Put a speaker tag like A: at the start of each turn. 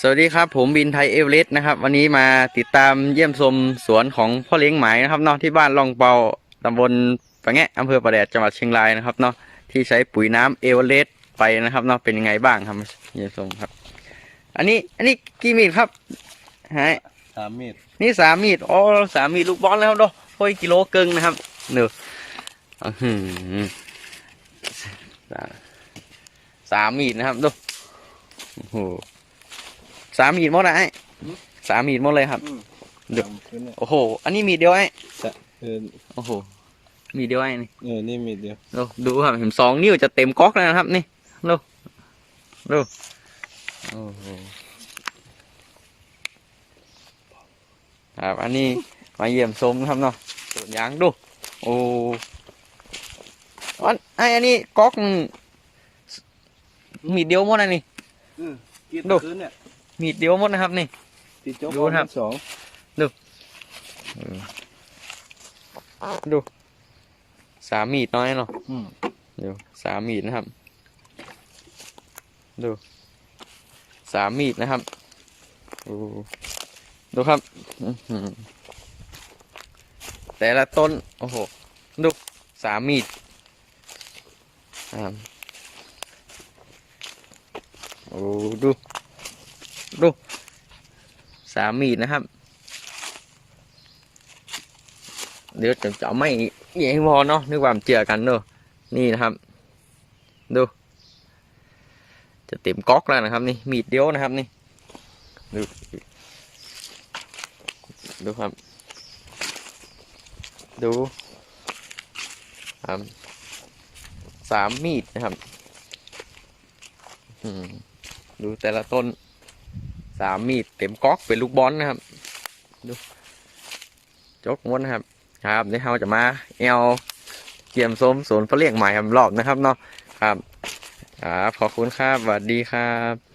A: สวัสดีครับผมบินไทยเอเวอเรสต์นะครับ วันนี้มาติดตามเยี่ยมชมสวนของพ่อเลี้ยงหมายนะครับเนาะที่บ้านลองเปาตำบลปะแงะอำเภอประแดดจังหวัดเชียงรายนะครับเนาะที่ใช้ปุ๋ยน้ำเอเวอเรสต์ไปนะครับเนาะเป็นยังไงบ้างครับเยี่ยมชมครับ อันนี้อันนี้กี่มีดครับฮะ
B: สามเมตร
A: นี่สามมีดอ๋อสามมีดลูกบอลแล้วครับเนาะโอ้ยกิโลเกิงนะครับเนอะอื้อหือสามมีดนะครับดูโอ้โห สามมีดหมดนะไอ้สามมีดหมดเลยครับ เดี๋ยว
B: สามขึ้นเนี่ย
A: โอ้โห อันนี้มีดเดียวไอ้
B: จะเออ
A: โอ้โห มีดเดียวไอ้นี่
B: เออนี่เมตรเดียว
A: ดูดูครับเห็นสองนิ้วจะเต็มก๊อกแล้วนะครับ นี่ดูดูโอ้โหครับอันนี้มาเยี่ยมชมนะครับเนาะสวนยางดู โอ้อันไออันนี้ก๊อกมีดเดียวหมดนะนี่
B: อืมกิน
A: ดู
B: คืนเนี่ย
A: มีดเดียวหมดนะครับนี่
B: ติดโจ๊ก
A: ดูนะครับ
B: สอง
A: ดูสามมีดน้อยเนาะ
B: อืม
A: เดี๋ยวสามมีดนะครับ ดูสามมีดนะครับดูดูครับอื้อหือแต่ละต้นโอ้โหดูสามมีดครับโอ้ดู ดูสามมีดนะครับ เดี๋ยวจะจะไม่ใหญ่พอเนาะนึกว่ามเจือกันเนอะนี่นะครับ ดู จะเต็มก๊อกแล้วนะครับ นี่มีดเดียวนะครับนี่ดูดูครับ ดูครับสามมีดนะครับดูแต่ละต้น สามมีดเต็มก๊อกเป็นลูกบอลนะครับ ดูจกม้วนนะครับ ครับเดี๋ยวเราจะมาเอลเกี่ยมส้มสวนพระเลียงใหม่ครับรอบนะครับเนาะครับ ครับขอบคุณครับสวัสดีครับ